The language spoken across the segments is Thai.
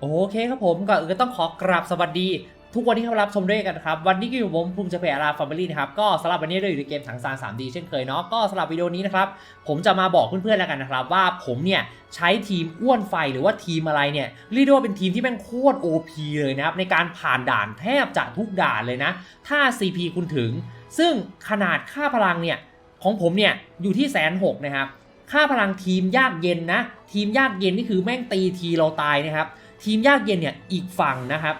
โอเคครับผมก่อนอื่นก็ต้องขอกราบสวัสดี ทุกวันที่เข้ารับชมด้วยกันครับ วันนี้ก็อยู่ผมภูมิใจเพอาราฟาร์มลี่นะครับ ก็สำหรับวันนี้เราอยู่ในเกมถังซาน 3D เช่นเคยเนาะก็สำหรับวิดีโอนี้นะครับ ผมจะมาบอกเพื่อนๆแล้วกันนะครับ ว่าผมเนี่ยใช้ทีมอ้วนไฟหรือว่าทีมอะไรเนี่ยเรียกได้ว่าเป็นทีมที่แม่งโคตร OP เลยนะครับ ในการผ่านด่านแทบจะทุกด่านเลยนะ ถ้า CP คุณถึง ซึ่งขนาดค่าพลังเนี่ยของผมเนี่ยอยู่ที่แสนหกนะครับค่าพลังทีมยากเย็นนะ ทีมยากเย็นนี่คือแม่งตีทีเราตายนะครับ ทีมยากเย็นเนี่ยอีกฝั่งนะครับ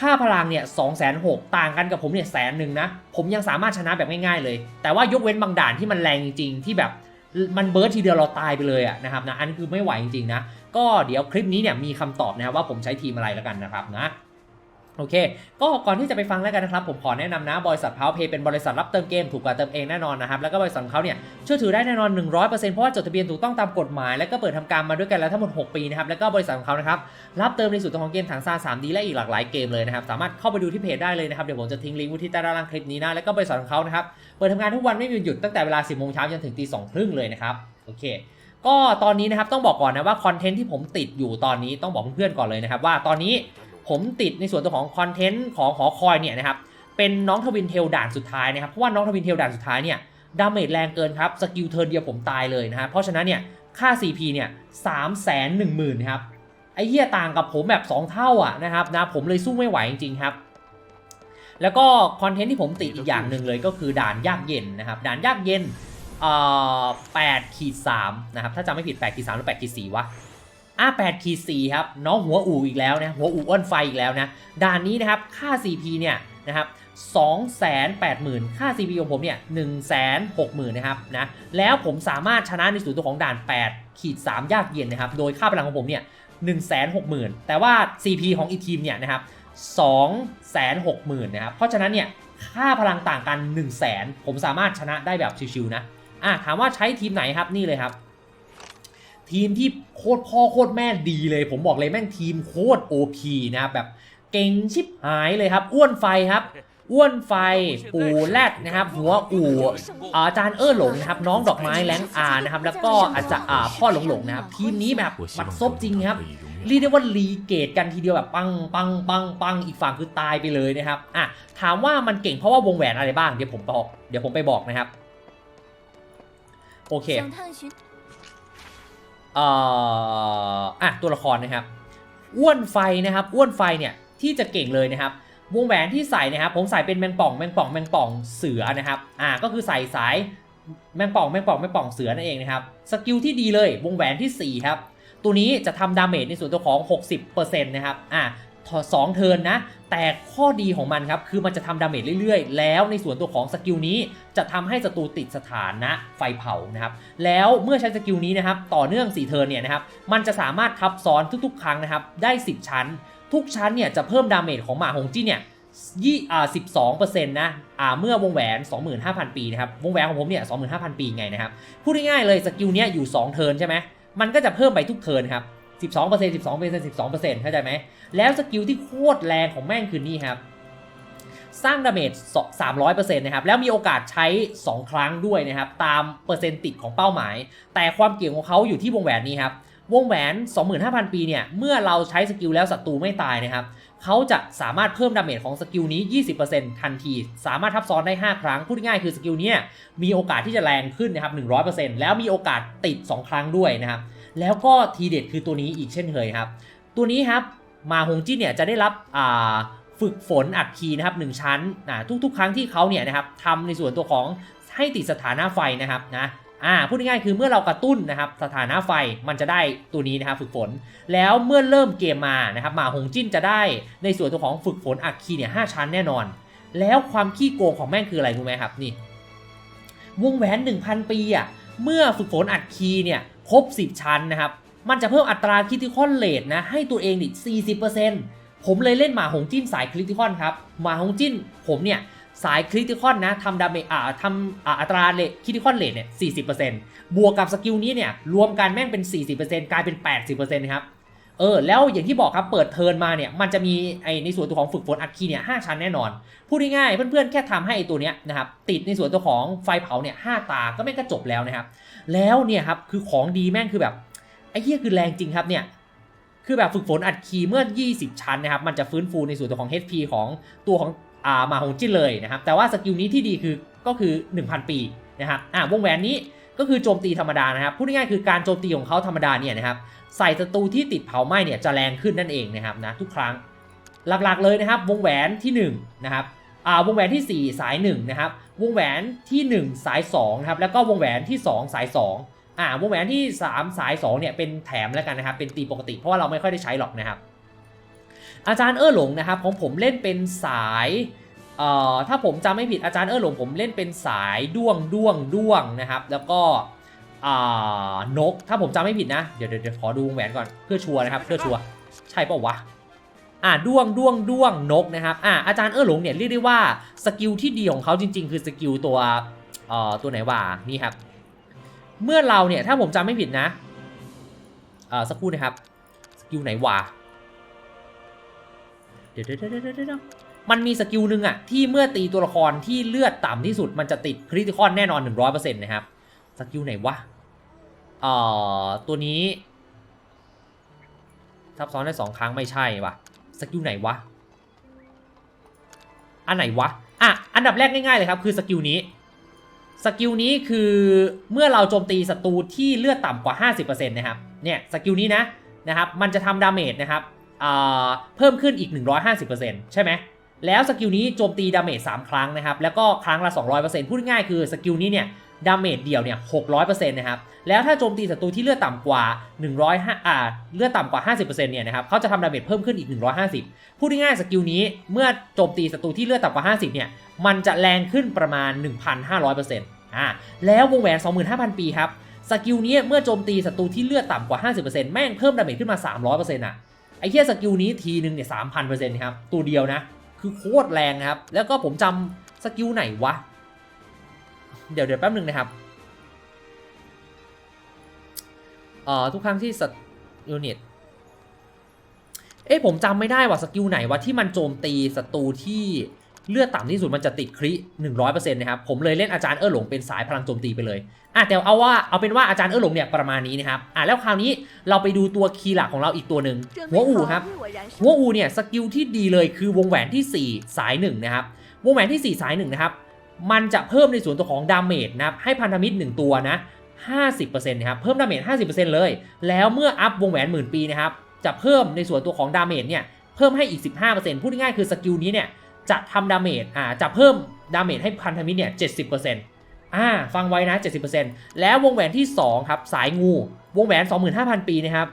ค่าพลังเนี่ยสองแสนหกต่างกันกับผมเนี่ยแสนหนึ่งนะ ผมยังสามารถชนะแบบง่ายๆเลย แต่ว่ายกเว้นบางด่านที่มันแรงจริงๆ ที่แบบมันเบิร์ดทีเดียวเราตายไปเลยอะนะครับนะอันนี้คือไม่ไหวจริงๆนะ ก็เดี๋ยวคลิปนี้เนี่ยมีคำตอบนะครับว่าผมใช้ทีมอะไรแล้วกันนะครับนะ โอเค ก็ก่อนที่จะไปฟังแล้วกันนะครับ ผมขอแนะนำนะ บริษัทพาวเพย์เป็นบริษัทรับเติมเกมถูกกว่าเติมเองแน่นอนนะครับ แล้วก็บริษัทของเขาเนี่ยเชื่อถือได้แน่นอน 100%เพราะว่าจดทะเบียนถูกต้องตามกฎหมาย แล้วก็เปิดทำการมาด้วยกันแล้วทั้งหมด 6 ปีนะครับ แล้วก็บริษัทของเขานะครับรับเติมในส่วนของเกมถังซาน 3D และอีกหลากหลายเกมเลยนะครับ สามารถเข้าไปดูที่เพจได้เลยนะครับ เดี๋ยวผมจะทิ้งลิงก์ไว้ที่ใต้ด้านล่างคลิปนี้นะ แล้วก็บริษัทของเขานะครับเปิดทำงานทุกวันไม่มีหยุดตั้งแต่เวลา 10โมงเช้าจนถึงตีสองครึ่งเลยนะครับโอเคก็ตอนนี้นะครับต้องบอกก่อนนะว่าคอนเทนต์ที่ผมติดอยู่ตอนนี้ต้องบอกเพื่อนๆก่อนเลยนะครับว่าตอนนี้ ผมติดในส่วนตัวของคอนเทนต์ของหอคอยเนี่ยนะครับเป็นน้องทวินเทลด่านสุดท้ายนะครับเพราะว่าน้องทวินเทลด่านสุดท้ายเนี่ยดาเมจแรงเกินครับสกิลเทิร์นเดียวผมตายเลยนะครับเพราะฉะนั้นเนี่ยค่า CP เนี่ยสามแสนหนึ่งหมื่นครับไอ้เหี้ยต่างกับผมแบบ 2 เท่าอะนะครับนะผมเลยสู้ไม่ไหวจริงๆครับ แล้วก็คอนเทนต์ที่ผมติดอีกอย่างหนึ่งเลยก็คือด่านยากเย็นนะครับด่านยากเย็นเอ่อ8ขีด3นะครับถ้าจำไม่ผิด8ขีด3หรือ8ขีด4วะ อะ8ขีด4ครับน้องหัวอู่อีกแล้วนะหัวอู่อ้อนไฟอีกแล้วนะด่านนี้นะครับค่า CP เนี่ยนะครับ280,000ค่า CP ของผมเนี่ย160,000นะครับนะแล้วผมสามารถชนะในส่วนตัวของด่าน8ขีด3ยากเย็นนะครับโดยค่าพลังของผมเนี่ย160,000แต่ว่า CP ของอีกทีมเนี่ยนะครับ260,000นะครับเพราะฉะนั้นเนี่ยค่าพลังต่างกัน 100,000ผมสามารถชนะได้แบบชิวๆนะอะถามว่าใช้ทีมไหนครับนี่เลยครับ ทีมที่โคตรพ่อโคตรแม่ดีเลย ผมบอกเลยแม่งทีมโคตรโอพีนะแบบเก่งชิบหายเลยครับ อ้วนไฟครับอ้วนไฟ ปูแรดนะครับ หัวอู่อาจารย์เอ้อหลงนะครับ น้องดอกไม้แหลงอานะครับ แล้วก็อาจารย์พ่อหลงหลงนะครับ ทีมนี้แบบบัดซบจริงครับเรียกได้ว่ารีเกตกันทีเดียวแบบปังปังปังปังอีกฝั่งคือตายไปเลยนะครับอะถามว่ามันเก่งเพราะว่าวงแหวนอะไรบ้างเดี๋ยวผมบอก เดี๋ยวผมไปบอกนะครับ โอเค เอ่ออะตัวละครนะครับ อ้วนไฟนะครับ อ้วนไฟเนี่ยที่จะเก่งเลยนะครับ วงแหวนที่ใส่นะครับ ผมใส่เป็นแมงป่องแมงป่องแมงป่องเสือนะครับ อ่าก็คือใส่สายแมงป่องแมงป่องแมงป่องเสือนั่นเองนะครับ สกิลที่ดีเลยวงแหวนที่ 4 ครับ ตัวนี้จะทำดาเมจในส่วนตัวของ 60%นะครับ อ่า สองเทิร์นนะ แต่ข้อดีของมันครับ คือมันจะทำดาเมจเรื่อยๆ แล้วในส่วนตัวของสกิลนี้จะทำให้ศัตรูติดสถานะไฟเผานะครับ แล้วเมื่อใช้สกิลนี้นะครับ ต่อเนื่อง4เทิร์นเนี่ยนะครับ มันจะสามารถทับซ้อนทุกๆ ครั้งนะครับ ได้ 10 ชั้น ทุกชั้นเนี่ยจะเพิ่มดาเมจของหมาหงจี้เนี่ยยี่อ่าสิบสองเปอร์เซ็นต์นะอ่าเมื่อวงแหวน 25,000 ปีนะครับ วงแหวนของผมเนี่ย25,000 ปีไงนะครับ พูดง่ายๆเลยสกิลเนี้ยอยู่ 2 เทิร์นใช่ไหมมันก็จะเพิ่มไปทุกเทิร์นครับ 12% 12% 12%เซ็นต์เข้าใจไหมแล้วสกิลที่โคตรแรงของแม่งคือนี่ครับ สร้างดาเมจ300%นต์นะครับ แล้วมีโอกาสใช้ 2 ครั้งด้วยนะครับ ตามเปอร์เซ็นต์ติดของเป้าหมาย แต่ความเก่งของเขาอยู่ที่วงแหวนนี้ครับ วงแหวน 25,000 ปีเนี่ย เมื่อเราใช้สกิลแล้วศัตรูไม่ตายนะครับเขาจะสามารถเพิ่มดาเมจของสกิลนี้ 20%ทันที สามารถทับซ้อนได้ 5 ครั้ง พูดง่ายคือสกิลนี้มีโอกาสที่จะแรงขึ้นนะครับ 100%แล้วมีโอกาสติด 2 ครั้งด้วยนะครับ แล้วก็ทีเด็ดคือตัวนี้อีกเช่นเคยครับ ตัวนี้ครับมาฮงจิ้นเนี่ยจะได้รับฝึกฝนอัดคีนะครับหนึ่งชั้นนะทุกๆ ครั้งที่เขาเนี่ยนะครับทำในส่วนตัวของให้ติดสถานะไฟนะครับนะอ่าพูดง่ายๆคือเมื่อเรากระตุ้นนะครับสถานะไฟมันจะได้ตัวนี้นะครับฝึกฝน แล้วเมื่อเริ่มเกมมานะครับมาฮงจิ้นจะได้ในส่วนตัวของฝึกฝนอัดคีเนี่ยหชั้นแน่นอน แล้วความขี้โกงของแม่งคืออะไรรู้ไหมครับนี่วงแหวน 1,000 ปีอะเมื่อฝึกฝนอัดคีเนี่ย ครบ 10 ชั้นนะครับ มันจะเพิ่มอัตราคริติคอนเลทนะให้ตัวเองนี่ 40%ผมเลยเล่นหมาหงจิ้นสายคริติคอนครับหมาหงจิ้นผมเนี่ยสายคริติคอนนะทำดาเมจอ่าทำอ่าอัตราเลทคริติคอนเลทเนี่ย40%บวกกับสกิลนี้เนี่ยรวมกันแม่งเป็น 40%กลายเป็น 80%ครับ เออแล้วอย่างที่บอกครับเปิดเทิร์นมาเนี่ยมันจะมีไอในส่วนตัวของฝึกฝนอัคคีเนี่ยห้าชั้นแน่นอน พูดง่ายๆเพื่อนๆแค่ทำให้ไอตัวเนี้ยนะครับติดในส่วนตัวของไฟเผาเนี่ยห้าตาก็แม่งก็จบแล้วนะครับ แล้วเนี่ยครับคือของดีแม่งคือแบบไอ้เหี้ยคือแรงจริงครับเนี่ยคือแบบฝึกฝนอัดคีเมื่อ 20 ชั้นนะครับ มันจะฟื้นฟูในส่วนตัวของ HP ของตัวของอ่ามาฮงจินเลยนะครับ แต่ว่าสกิลนี้ที่ดีคือก็คือ 1,000 ปีนะครับอ่าวงแหวนนี้ ก็คือโจมตีธรรมดานะครับพูดง่ายๆคือการโจมตีของเขาธรรมดาเนี่ยนะครับใส่ศัตรูที่ติดเผาไหม้เนี่ยจะแรงขึ้นนั่นเองนะครับนะทุกครั้งหลักๆเลยนะครับ วงแหวนที่1นะครับอ่าวงแหวนที่ 4 สาย1นะครับวงแหวนที่ 1 สาย2นะครับแล้วก็วงแหวนที่ 2 สาย2อ่าวงแหวนที่ 3 สาย2เนี่ยเป็นแถมแล้วกันนะครับเป็นตีปกติเพราะว่าเราไม่ค่อยได้ใช้หรอกนะครับอาจารย์เอ้อหลงนะครับของผมเล่นเป็นสาย เอ่อถ้าผมจำไม่ผิดอาจารย์เออหลงผมเล่นเป็นสายด้วงด้วงด้วงนะครับ แล้วก็นกถ้าผมจำไม่ผิดนะ เดี๋ยวเดี๋ยวขอดูวงแหวนก่อนเพื่อชัวร์นะครับเพื่อชัวร์ใช่ป่าวะอ่าด้วงด้วงด้วงนกนะครับอ่าอาจารย์เออหลงเนี่ยเรียกได้ว่าสกิลที่ดีของเขาจริง ๆ คือสกิลตัวเอ่อตัวไหนวะนี่ครับ เมื่อเราเนี่ยถ้าผมจำไม่ผิดนะเอ่อสักครู่นะครับสกิลไหนวะเดี๋ยวเดี๋ยวเดี๋ยวเดี๋ยว มันมีสกิลหนึ่งอะที่เมื่อตีตัวละครที่เลือดต่ำที่สุดมันจะติดคริติคอนแน่นอน 100%นะครับสกิลไหนวะเอ่อตัวนี้ทับซ้อนได้สองครั้งไม่ใช่วะสกิลไหนวะอันไหนวะอะอันดับแรกง่ายๆเลยครับคือสกิลนี้สกิลนี้คือเมื่อเราโจมตีศัตรูที่เลือดต่ำกว่า 50%นะครับเนี่ยสกิลนี้นะนะครับมันจะทำดาเมจนะครับอ่าเพิ่มขึ้นอีก 150%ใช่ไหม แล้วสกิลนี้โจมตีดาเมจ3ครั้งนะครับ แล้วก็ครั้งละ 200%พูดง่ายคือสกิลนี้เนี่ยดาเมจเดี่ยวเนี่ย 600%นะครับ แล้วถ้าโจมตีศัตรูที่เลือดต่ำกว่า 100อ่า เลือดต่ำกว่า 50%เนี่ยนะครับ เขาจะทำดาเมจเพิ่มขึ้นอีก 150 พูดง่ายๆสกิลนี้ เมื่อโจมตีศัตรูที่เลือดต่ำกว่า 50 เนี่ย มันจะแรงขึ้นประมาณ 1,500%อ่า แล้ววงแหวน 25,000 ปีครับ สกิลนี้เมื่อโจมตีศัตรูที่เลือดต่ำกว่า 50%แม่งเพิ่มดาเมจขึ้นมา 300%อะ ไอ้เหี้ยสกิลนี้ทีนึงเนี่ยสามพันเปอร์เซ็นต์ครับ ตัวเดียวนะ คือโคตรแรงครับ แล้วก็ผมจำสกิลไหนวะ เดี๋ยวเดี๋ยวแป๊บหนึ่งนะครับเอ่อทุกครั้งที่สยูนิต เอ้ผมจำไม่ได้ว่าสกิลไหนวะที่มันโจมตีศัตรูที่ เลือดต่ำที่สุดมันจะติดคริ100%นะครับ ผมเลยเล่นอาจารย์เออหลงเป็นสายพลังโจมตีไปเลยอะแต่เอาว่าเอาเป็นว่าอาจารย์เออหลงเนี่ยประมาณนี้นะครับอะแล้วคราวนี้เราไปดูตัวคีย์หลักของเราอีกตัวหนึ่งหัวอูครับหัวอูเนี่ยสกิลที่ดีเลยคือวงแหวนที่ 4 สาย1นะครับวงแหวนที่ 4 สาย1นะครับมันจะเพิ่มในส่วนตัวของดาเมจนะครับให้พันธมิตร 1 ตัวนะ50%นะครับเพิ่มดาเมจ50%เลย แล้วเมื่ออัพวงแหวนหมื่นปีนะครับจะเพิ่มในส่วนตัวของดาเมจเนี่ยเพิ่มให้อีก 15%พูดง่ายๆคือสกิลนี้เนี่ย จะทำดาเมจอ่าจะเพิ่มดาเมจให้พันธมิตรเนี่ย 70%อ่าฟังไว้นะ 70%แล้ววงแหวนที่ 2 ครับ สายงู วงแหวน 25,000 ปีนะครับ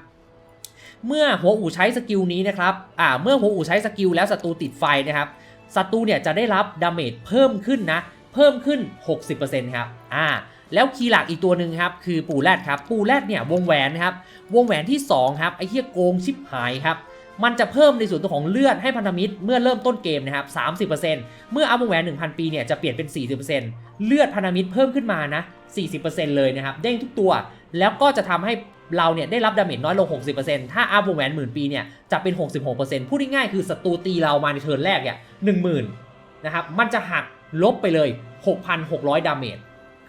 เมื่อหัวอู่ใช้สกิลนี้นะครับอ่าเมื่อหัวอู่ใช้สกิลแล้วศัตรูติดไฟนะครับศัตรูเนี่ยจะได้รับดาเมจเพิ่มขึ้นนะ เพิ่มขึ้น 60%ครับอ่าแล้วคีย์หลักอีกตัวหนึ่งครับ คือปูแรดครับ ปูแรดเนี่ยวงแหวนนะครับ วงแหวนที่ 2 ครับ ไอ้เหี้ยโกงชิบหายครับ มันจะเพิ่มในส่วนตัวของเลือดให้พันธมิตรเมื่อเริ่มต้นเกมนะครับ 30%เมื่ออัพวงแหวน1,000 ปีเนี่ยจะเปลี่ยนเป็น 40%เลือดพันธมิตรเพิ่มขึ้นมานะ 40%เลยนะครับเด้งทุกตัว แล้วก็จะทำให้เราเนี่ยได้รับดาเมจน้อยลง 60%ถ้าอัพวงแหวนหมื่นปีเนี่ยจะเป็น 66%พูดง่ายๆคือศัตรูตีเรามาในเทิร์นแรกเนี่ย10,000นะครับมันจะหักลบไปเลย 6,600 ดาเมจ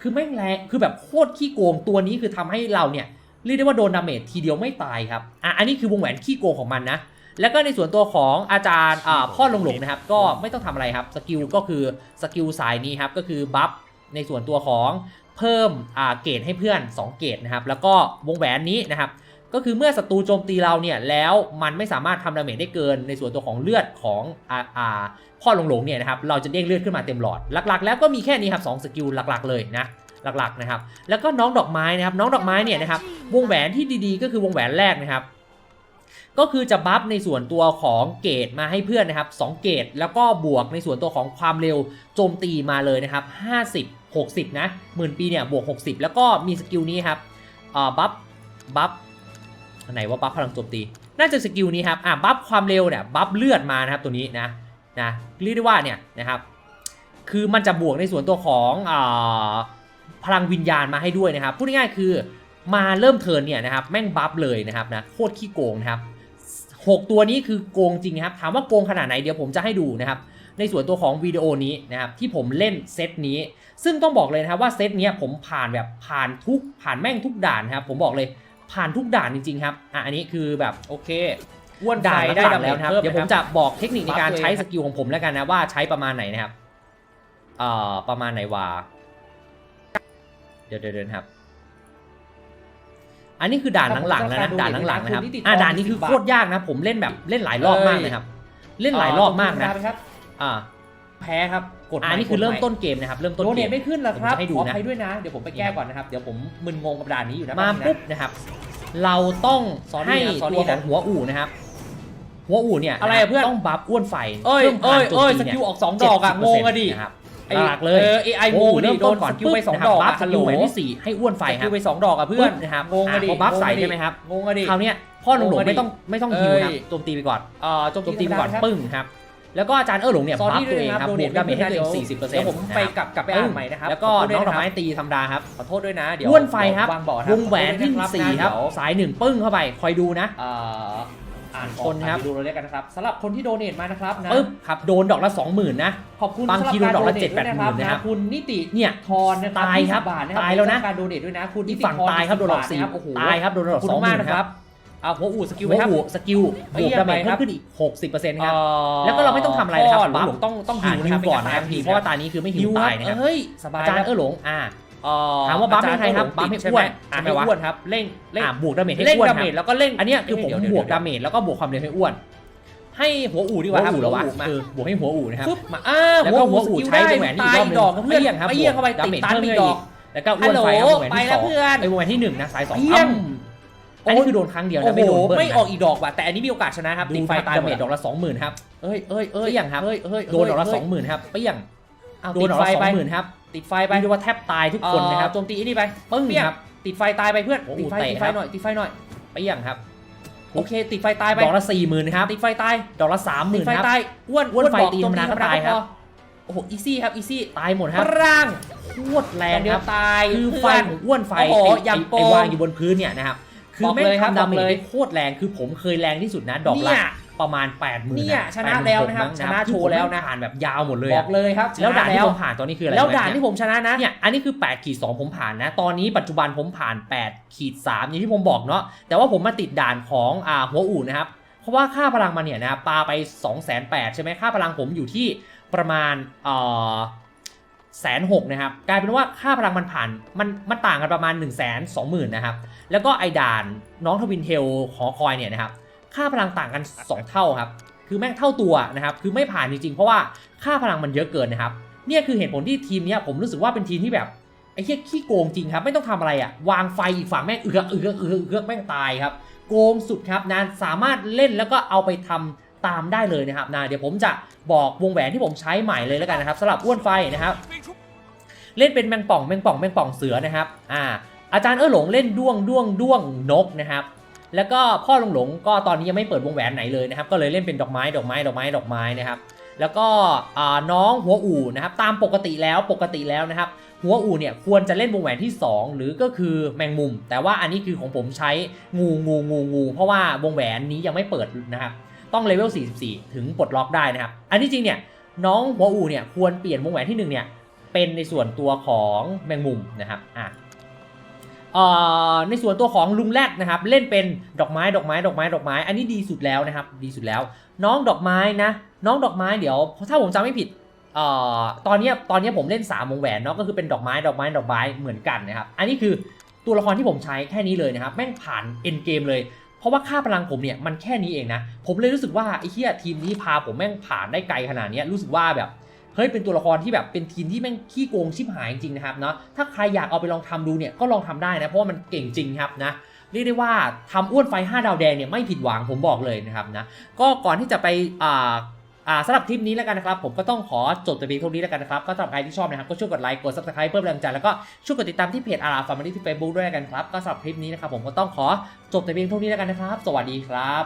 คือแม่แรงคือแบบโคตรขี้โกงตัวนี้คือทำให้เราเนี่ยเรียกได้ว่าโดนดาเมจทีเดียวไม่ตายครับ อะ อันนี้คือวงแหวนขี้โกงของมันนะ แล้วก็ในส่วนตัวของอาจารย์อ่าพ่อหลงหลงนะครับ ก็ไม่ต้องทำอะไรครับสกิลก็คือสกิลสายนี้ครับก็คือบัฟในส่วนตัวของเพิ่มอ่าเกรดให้เพื่อน 2 เกรดนะครับ แล้วก็วงแหวนนี้นะครับ ก็คือเมื่อศัตรูโจมตีเราเนี่ยแล้วมันไม่สามารถทำดาเมจได้เกินในส่วนตัวของเลือดของอ่าอ่าพ่อหลงหลงเนี่ยนะครับเราจะเด้งเลือดขึ้นมาเต็มหลอดหลักๆ แล้วก็มีแค่นี้ครับสองสกิลหลักๆ เลยนะหลักๆนะครับ แล้วก็น้องดอกไม้นะครับ น้องดอกไม้เนี่ยนะครับวงแหวนที่ดีๆ ก็คือวงแหวนแรกนะครับ ก็คือจะบัฟในส่วนตัวของเกรดมาให้เพื่อนนะครับ2เกรดแล้วก็บวกในส่วนตัวของความเร็วโจมตีมาเลยนะครับ 50 60 นะหมื่นปีเนี่ยบวก 60 แล้วก็มีสกิลนี้ครับบัฟบัฟไหนว่าบัฟพลังโจมตี น่าจะสกิลนี้ครับอ่าบัฟความเร็วเนี่ยบัฟเลือดมานะครับตัวนี้นะนะเรียกได้ว่าเนี่ยนะครับคือมันจะบวกในส่วนตัวของอพลังวิญญาณมาให้ด้วยนะครับพูดง่ายๆคือ มาเริ่มเทิร์นเนี่ยนะครับแม่งบัฟเลยนะครับนะโคตรขี้โกงนะครับหกตัวนี้คือโกงจริงนะครับถามว่าโกงขนาดไหนเดี๋ยวผมจะให้ดูนะครับในส่วนตัวของวิดีโอนี้นะครับที่ผมเล่นเซตนี้ ซึ่งต้องบอกเลยนะครับว่าเซตเนี้ยผมผ่านแบบผ่านทุกผ่านแม่งทุกด่านนะครับผมบอกเลยผ่านทุกด่านจริงๆครับอะอันนี้คือแบบโอเคอ้วนด่านไฟได้ได้ดัดาบเมแล้วจนะครับเพิ่มเดี๋ยวผมนคจะรับบอกเทคนิคในการบัฟตัวเองใช้สกิลของผมแล้วกันนะว่าใช้ประมาณไหนนะครับเอ่อประมาณไหนวะเดี๋ยวเดี๋ยวเดี๋ยวนะครับ อันนี้คือด่านหลังๆแล้วนะด่านหลังๆนะครับอ่าด่านนี้คือโคตรยากนะ ผมเล่นแบบเล่นหลายรอบมากเลยครับ เล่นหลายรอบมากนะเครับอ่าแพ้ครับกดอันนี้คือเริ่มต้นเกมนะครับเริ่มต้นโดเกเนมทไม่ขึ้นเหรอครับผมจะให้ดูขอนะอภัยด้วยนะเดี๋ยวผมไปแก้ก่อนนะครับเดี๋ยวผมมึนงงกับด่านนี้อยู่นะมาแป๊บนึงนะปุ๊บนะครับ เราต้อง Sorry ให้นะ Sorry ตัวของนะหัวอู่นะครับหัวอู่เนี่ยอะไรอะเพื่อนต้องบัฟอ้วนไฟเอ้ยพิ่มพลัเอ้ยงโจมเอ้ยตีสนี่กิลออกสองดอกอะงงอะดินะครับ ไอ้หลักเลยเออไอโมหัวอู่ดิเริ่มโดต้นนก่อนสกิลไปสองดอกบัฟอะสฮัลโหลกิลแหวนที่สี่ให้อ้วนไฟสคกิรัลบไปสองดอกอะเพื่อนปึ๊บนะครับงงอะดิพอบัฟงงอะใส่ดิใช่ไหมครับงงอะดิคราวเนี้ยพ่อหนุ่มหลงงงอะดิไม่ต้องไม่ต้องฮิวนะครับเอ้ยโจมตีไปก่อนเอ่อโจมโจมตีไปก่อนธรรมดาะครับปึ้งครับแล้วก็อาจารย์เออหลงเนี่ยซอบัฟรี่ตัวด้วยเองนะครับครับโดบเนวกทดาเมจให้ตัวเองไม่สี่สิบเปอร์เซ็นเดี๋ยต์วผมไปกลับกลับไปอ่านใหม่นะครับ แล้วก็ขอโทษด้น้วอยงดอกไม้นะครับตีธรรมดาครับ ขอโทษด้วยนะ เดี๋ยวอ้วนไฟครับวางบ่อนะวงแหวนที่ขอโทษด้วยสี่นะครับ สายหนึ่งปึ้งเข้าไป คอยดูนะ เอ่ออ่านคนครับอ่าดูเราเรียกกันนะครับสำหรับคนที่โดเนทมานะครับนะปึ๊บครับโดนดอกละสองหมื่นนะ ขอบคุณบางทีสำหรับโดนดอกละารเจ็ดแปดด้วยหมื่นนะครับคุณนิติเนี่ยทอนนะครับตายครับ20บาทนะครับตายแล้วนะขอบคุณสำหรับการโดเนทด้วยนะ คุณนิที่ติฝั่งทอนตายครับโดนดอก20สี่บาทนะครับโอ้โหตายครับโดนดอกขอบคุณสองหมากมื่นนะคครัรับบเอาหัวอู่สกิลหัไหมวครับหูสกิลเอ้บยวกดาเมจยังไงครัเพิ่บมขึ้นอีกหกสิบเปอร์เซ็นต์ครับเอ่อแล้วก็เราไม่ต้องทำอะไรนะครับหบัฟลงต้องต้องอ่าฮิวฮิวนะครับก่อนนะครับเป็ฮิวกเพราะว่าตานี้คือไม่ฮิฮิววตายนะครับเฮ้ยสบายอาจารย์คบเออหลงอ่าเอ่อ ถามว่าบัฟให้ใครครับอาจาย์บัฟให้ใช่อ้วนอะใช่ไหมให้วะอ้วนครับเร่งเร่งอ่าบวกดาเมจให้เร่งอ้วนดาคเมรับจแล้วก็เร่งอันเนี้ยคือผมเดี๋ยวบวกเดี๋ยวดาเมจแล้วก็บวกความเร็วให้อ้วน ให้หัวอู่ดีกหัวว่าครับอู่เหรอวะหัมาเออบวกให้หัวอู่นะครับฟึบมาอ่าแล้วก็หัวอู่สกิลใช้ได้วงแหวนอีกตายรอบหนึงดอกครับเพื่อนเปี้ยงครับเปี้ยงเข้าไปดาติเมดจตันเพิ่มไปให้ดอีอกกแล้วก็อ้วนไฟครับวงแหวนไปที่แล้สวองเพื่อนไอ้วงแหวนที่หนึ่งนะสายสองเปี้ยงอ้ำอันนี้คือโดนครั้งเดียวโอ้นะโหไม่โดนเบิ้ลไม่ออกนะอีกดอกว่ะแต่อันนี้มีโอกาสชนะครับดูติดไฟไฟตายดาหมเมดจดอกละสองหมื่นครับเอ้ยเอ้ยเอ้ยเปี้ยงครับเอ้ยเอ้ยโดนดอกละเยสองหมื่นครับเปี้ยงเอาโดตินดดอกไฟละสอไปงหมื่นครับ ติดไฟไปเรียกว่าแทบตายทุกคนนะครับเอ่อโจมตีอันนี้ไปปึ้งเปี้ยงครับติดไฟตายไปเพื่อนโอ้โหติดไฟเตะติดไฟครับหน่อยติดไฟหน่อยเปี้ยงครับโอเค ติดไฟตายไปดอกละสี่หมื่นครับติดไฟตายดอกละสามหติมื่ดนไฟครับตายอ้วนอ้วนไฟบอกตีโจธรรมดาก็ตายครับโอ้โหอีซี่ครับอีซี่ตายหมดครับร่างโคตรแรงเดีคยวรับตายคือไฟเพื่นของอ้วนไฟโอ้โหไอ้อย่างไอ้โกงไอ้วางอยู่บนพื้นเนี่ยนะครับคือบอกแม่งเลยครับทำดาเมบอกจเลยได้โคตรแรงคือผมเคยแรงที่สุดนะดอกเนี่ละย ประมาณ8ปดหมื่นเนี่ยชนะแล้วนะครับชนะโชว์แล้วนะผ่านแบบยาวหมดเลยบออะกเลยครับแล้วด่านชะที่ผมผ่านตอนนี้คืออะไรแล้วรู้ไหมด่านที่ผมชนะนะเนี่ยอันนี้คือ8ขีด2ผมผ่านนะ ตอนนี้ปัจจุบันผมผ่าน8ขีด3อย่างที่ผมบอกเนาะแต่ว่าผมมาติดด่านของอ่าหัวอู่นะครับเพราะว่าค่าพลังมันเนี่ยนะครับปาไป2 8 0 0 0ใช่ไหมค่าพลังผมอยู่ที่ประมาณเอ่อแสนหกนะครับกลายเป็นว่าค่าพลังมันผ่านมันมันต่างกันประมาณ1นึ่งแสนสองหมื่นนะครับแล้วก็ไอด่านน้องทวินเทลหอคอยเนี่ยนะครับ ค่าพลังต่างกัน 2 เท่าครับ คือแม่งเท่าตัวนะครับ คือไม่ผ่านจริงๆ เพราะว่าค่าพลังมันเยอะเกินนะครับ เนี่ยคือเหตุผลที่ทีมเนี้ยผมรู้สึกว่าเป็นทีมที่แบบไอ้เหี้ยขี้โกงจริงครับ ไม่ต้องทำอะไรอะ่ะ วางไฟอีกฝั่งแม่งเอือกเอือกเอือกเอือกแม่งตายครับ โกงสุดครับนะสามารถเล่นแล้วก็เอาไปทำตามได้เลยนะครับนะเดี๋ยวผมจะบอกวงแหวนที่ผมใช้ใหม่เลยแล้วกันนะครับสำหรับอ้วนไฟนะครับ เล่นเป็นแมงป่องแมงป่องแมงป่องเสือนะครับ อ่า อาจารย์เออหลงเล่นด้วงด้วงด้วงนกนะครับ แล้วก็พ่อหลงหลงก็ตอนนี้ยังไม่เปิดวงแหวนไหนเลยนะครับ ก็เลยเล่นเป็นดอกไม้ดอกไม้ดอกไม้ดอกไม้นะครับ แล้วก็น้องหัวอู่นะครับตามปกติแล้วปกติแล้วนะครับ หัวอู่เนี่ยควรจะเล่นวงแหวนที่ 2 หรือก็คือแมงมุม แต่ว่าอันนี้คือของผมใช้งูงูงูงูเพราะว่าวงแหวนนี้ยังไม่เปิดนะครับต้องเลเวล 44 ถึงปลดล็อกได้นะครับ อันที่จริงเนี่ยน้องหัวอู่เนี่ยควรเปลี่ยนวงแหวนที่หนึ่งเนี่ยเป็นในส่วนตัวของแมงมุมนะครับอะ ในส่วนตัวของลุงแรดนะครับ เล่นเป็นดอกไม้ดอกไม้ดอกไม้ดอกไม้ อันนี้ดีสุดแล้วนะครับ ดีสุดแล้ว น้องดอกไม้นะ น้องดอกไม้เดี๋ยวถ้าผมจำไม่ผิดออตอนนี้ตอนนี้ผมเล่น3วงแหวนเนาะก็คือเป็นดอกไม้ดอกไม้ดอกไม้เหมือนกันนะครับ อันนี้คือตัวละครที่ผมใช้แค่นี้เลยนะครับ แม่งผ่านเอ็นเกมเลย เพราะว่าค่าพลังผมเนี่ยมันแค่นี้เองนะ ผมเลยรู้สึกว่าไอ้เหี้ยทีมนี้พาผมแม่งผ่านได้ไกลขนาดนี้รู้สึกว่าแบบ เฮ้ยเป็นตัวละครที่แบบเป็นทีมที่แม่งขี้โกงชิบหายจริงๆนะครับเนาะถ้าใครอยากเอาไปลองทำดูเนี่ยก็ลองทำได้นะเพราะว่ามันเก่งจริงครับนะเรียกได้ว่าทำอ้วนไฟ 5 ดาวแดงเนี่ยไม่ผิดหวังผมบอกเลยนะครับนะก็ก่อนที่จะไปอ่าอ่าสำหรับคลิปนี้แล้วกันนะครับ ผมก็ต้องขอจบแต่เพียงเท่านี้แล้วกันนะครับ ก็สำหรับใครที่ชอบนะครับ ก็ช่วยกดไลค์ กด subscribe เพิ่มแรงใจแล้วก็ช่วยกดติดตามที่เพจอาราฟาร์มลี่ที่เฟซบุ๊กด้วยกันครับ ก็สำหรับคลิปนี้นะครับผมก็ต้องขอจบแต่เพียงเท่านี้แล้วกันนะครับ สวัสดีครับ